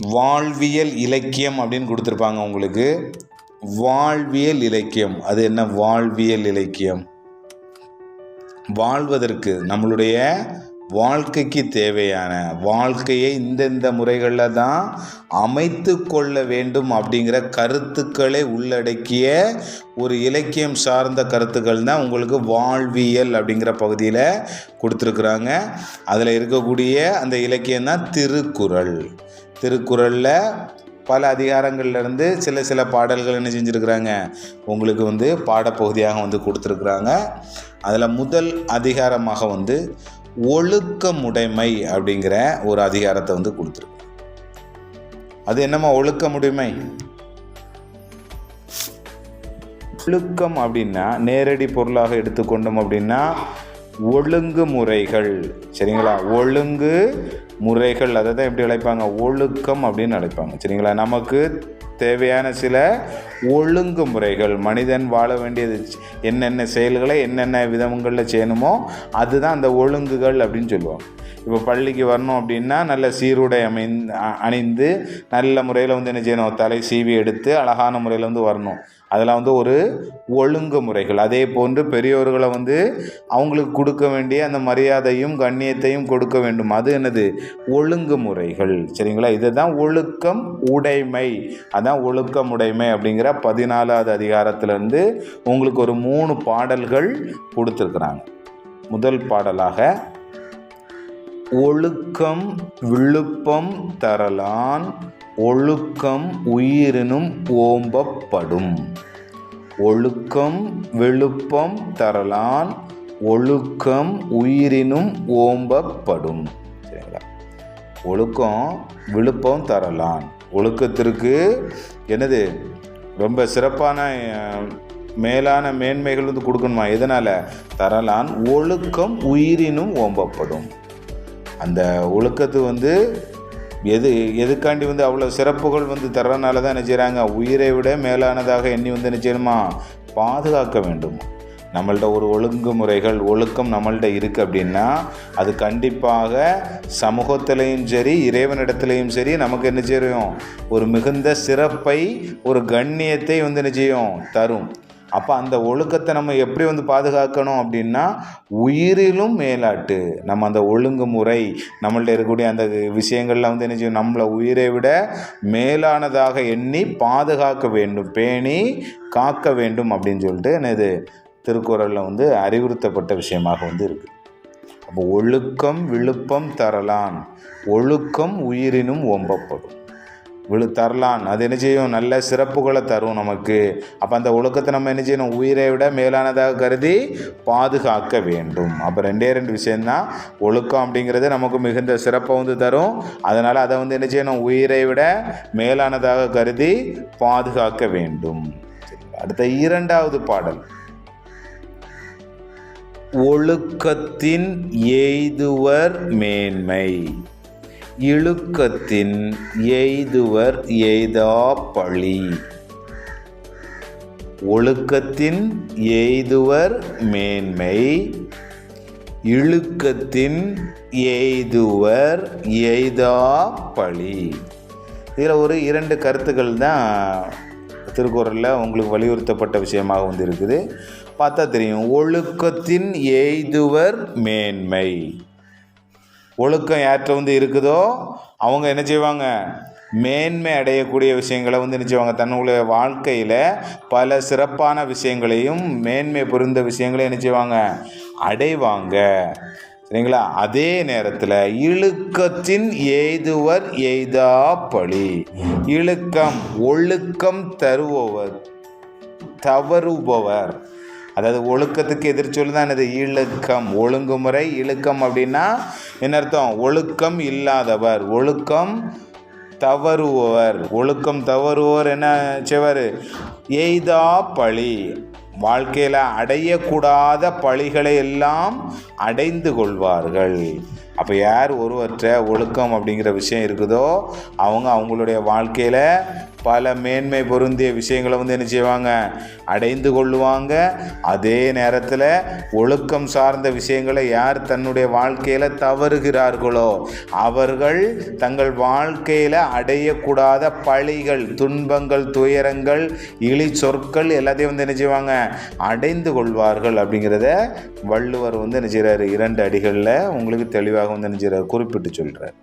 வாழ்வியல் இலக்கியம் அப்படின்னு கொடுத்துருப்பாங்க உங்களுக்கு. வாழ்வியல் இலக்கியம். அது என்ன? வாழ்வியல் இலக்கியம். வாழ்வதற்கு நம்மளுடைய வாழ்க்கைக்கு தேவையான வாழ்க்கையை இந்தந்த முறைகளில் தான் அமைத்து கொள்ள வேண்டும் அப்படிங்கிற கருத்துக்களை உள்ளடக்கிய ஒரு இலக்கியம் சார்ந்த கருத்துக்கள் தான் உங்களுக்கு வாழ்வியல் அப்படிங்கிற பகுதியில் கொடுத்துருக்குறாங்க. அதில் இருக்கக்கூடிய அந்த இலக்கியம் தான் திருக்குறள். திருக்குறளில் பல அதிகாரங்கள்லேருந்து சில சில பாடல்கள் என்ன செஞ்சுருக்குறாங்க உங்களுக்கு வந்து பாடப்பகுதியாக வந்து கொடுத்துருக்குறாங்க. அதில் முதல் அதிகாரமாக வந்து ஒழுக்கமுடைமை அப்படிங்கிற ஒரு அதிகாரத்தை வந்து கொடுத்துருக்கு. அது என்னம்மா ஒழுக்கமுடைமை? ஒழுக்கம் அப்படின்னா நேரடி பொருளாக எடுத்துக்கொண்டோம் அப்படின்னா ஒழுங்கு முறைகள். சரிங்களா? ஒழுங்கு முறைகள். அதை தான் எப்படி அழைப்பாங்க? ஒழுக்கம் அப்படின்னு அழைப்பாங்க. சரிங்களா? நமக்கு தேவையான சில ஒழுங்கு முறைகள் மனிதன் வாழ வேண்டியது என்னென்ன செயல்களை என்னென்ன விதங்களில் செய்யணுமோ அதுதான் அந்த ஒழுங்குகள் அப்படின்னு சொல்லுவாங்க. இப்போ பள்ளிக்கு வரணும் அப்படின்னா நல்ல சீருடை அமைந் அ- அணிந்து நல்ல முறையில் வந்து என்ன செய்யணும்? தலை சீவி எடுத்து அழகான முறையில் வந்து வரணும். அதெல்லாம் வந்து ஒரு ஒழுங்கு முறைகள். அதே போன்று பெரியோர்களை வந்து அவங்களுக்கு கொடுக்க வேண்டிய அந்த மரியாதையும் கண்ணியத்தையும் கொடுக்க வேண்டும். அது என்னது? ஒழுங்கு முறைகள். சரிங்களா? இதுதான் ஒழுக்கம் உடைமை. அதான் ஒழுக்கம் உடைமை அப்படிங்கிற பதினாலாவது அதிகாரத்திலேருந்து உங்களுக்கு ஒரு மூணு பாடல்கள் கொடுத்துருக்குறாங்க. முதல் பாடலாக ஒழுக்கம் விழுப்பம் தரலான் ஒழுக்கம் உயிரினும் ஓம்பப்படும். ஒழுக்கம் விழுப்பம் தரலான் ஒழுக்கம் உயிரினும் ஓம்பப்படும். சரிங்களா? ஒழுக்கம் விழுப்பம் தரலான். ஒழுக்கத்திற்கு என்னது? ரொம்ப சிறப்பான மேலான மேன்மைகள் வந்து கொடுக்கணுமா? எதனால்? தரலான் ஒழுக்கம் உயிரினும் ஓம்பப்படும். அந்த ஒழுக்கத்து வந்து எது எதுக்காண்டி வந்து அவ்வளோ சிறப்புகள் வந்து தர்றதுனால தான் என்ன செய்கிறாங்க உயிரை விட மேலானதாக எண்ணி வந்து என்ன செய்யணுமா? பாதுகாக்க வேண்டும். நம்மள்ட ஒரு ஒழுங்குமுறைகள் ஒழுக்கம் நம்மள்ட இருக்குது அப்படின்னா அது கண்டிப்பாக சமூகத்திலையும் சரி இறைவனிடத்துலையும் சரி நமக்கு என்ன செய்யும்? ஒரு மிகுந்த சிறப்பை ஒரு கண்ணியத்தை வந்து என்ன செய்யும்? தரும். அப்போ அந்த ஒழுக்கத்தை நம்ம எப்படி வந்து பாதுகாக்கணும் அப்படின்னா உயிரிலும் மேலாட்டு. நம்ம அந்த ஒழுங்குமுறை நம்மள்ட்ட இருக்கக்கூடிய அந்த விஷயங்கள்லாம் வந்து என்ன செய்யும் நம்மளை உயிரை விட மேலானதாக எண்ணி பாதுகாக்க வேண்டும் பேணி காக்க வேண்டும் அப்படின்னு சொல்லிட்டு என்னது திருக்குறளில் வந்து அறிவுறுத்தப்பட்ட விஷயமாக வந்து இருக்குது அப்போ ஒழுக்கம் விழுப்பம் தரலான் ஒழுக்கம் உயிரினும் ஒம்பப்படும். விழு தரலான் அது என்ன செய்யும்? நல்ல சிறப்புகளை தரும் நமக்கு. அப்போ அந்த ஒழுக்கத்தை நம்ம என்ன செய்யணும்? உயிரை விட மேலானதாக கருதி பாதுகாக்க வேண்டும். அப்போ ரெண்டே ரெண்டு விஷயந்தான் ஒழுக்கம் அப்படிங்கிறது நமக்கு மிகுந்த சிறப்பை வந்து தரும். அதனால் அதை வந்து என்ன செய்யணும்? உயிரை விட மேலானதாக கருதி பாதுகாக்க வேண்டும். அடுத்த இரண்டாவது பாடல். ஒழுக்கத்தின் எய்துவர் மேன்மை. இழுக்கத்தின் எய்துவர் எய்தா பழி. ஒழுக்கத்தின் எய்துவர் மேன்மை. இழுக்கத்தின் எய்துவர் எய்தா பழி. இதில் ஒரு இரண்டு கருத்துக்கள் தான் திருக்குறளில் உங்களுக்கு வலியுறுத்தப்பட்ட விஷயமாக வந்து இருக்குது பார்த்தா தெரியும். ஒழுக்கத்தின் எய்துவர் மேன்மை. ஒழுக்கம் யார்கிட்ட வந்து இருக்குதோ அவங்க என்ன செய்வாங்க? மேன்மை அடையக்கூடிய விஷயங்களை வந்து என்ன செய்வாங்க? தன்னுடைய வாழ்க்கையில் பல சிறப்பான விஷயங்களையும் மேன்மை புரிந்த விஷயங்களையும் என்ன செய்வாங்க? அடைவாங்க. சரிங்களா? அதே நேரத்தில் இழுக்கத்தின் எய்துவர் எய்தா பழி. இழுக்கம் ஒழுக்கம் தருபவர் தவறுபவர். அதாவது ஒழுக்கத்துக்கு எதிர்ச்சொல் தான் என்னது இழுக்கம் ஒழுங்குமுறை இழுக்கம் அப்படின்னா என்ன அர்த்தம் ஒழுக்கம் இல்லாதவர். ஒழுக்கம் தவறுபவர் ஒழுக்கம் தவறுவோர் என்ன செவர் எய்தா பழி. வாழ்க்கையில் அடையக்கூடாத பழிகளை எல்லாம் அடைந்து கொள்வார்கள். அப்போ யார் ஒருவற்ற ஒழுக்கம் அப்படிங்கிற விஷயம் இருக்குதோ அவங்க அவங்களுடைய வாழ்க்கையில் பல மேன்மை பொருந்திய விஷயங்களை வந்து என்ன செய்வாங்க? அடைந்து கொள்ளுவாங்க. அதே நேரத்தில் ஒழுக்கம் சார்ந்த விஷயங்களை யார் தன்னுடைய வாழ்க்கையில் தவறுகிறார்களோ அவர்கள் தங்கள் வாழ்க்கையில் அடையக்கூடாத பழிகள் துன்பங்கள் துயரங்கள் இழி சொற்கள் எல்லாத்தையும் வந்து என்ன செய்வாங்க? அடைந்து கொள்வார்கள் அப்படிங்கிறத வள்ளுவர் வந்து என்ன செய்கிறாரு இரண்டு அடிகளில் உங்களுக்கு தெளிவாக வந்து என்ன செய்கிறார் குறிப்பிட்டு சொல்கிறார்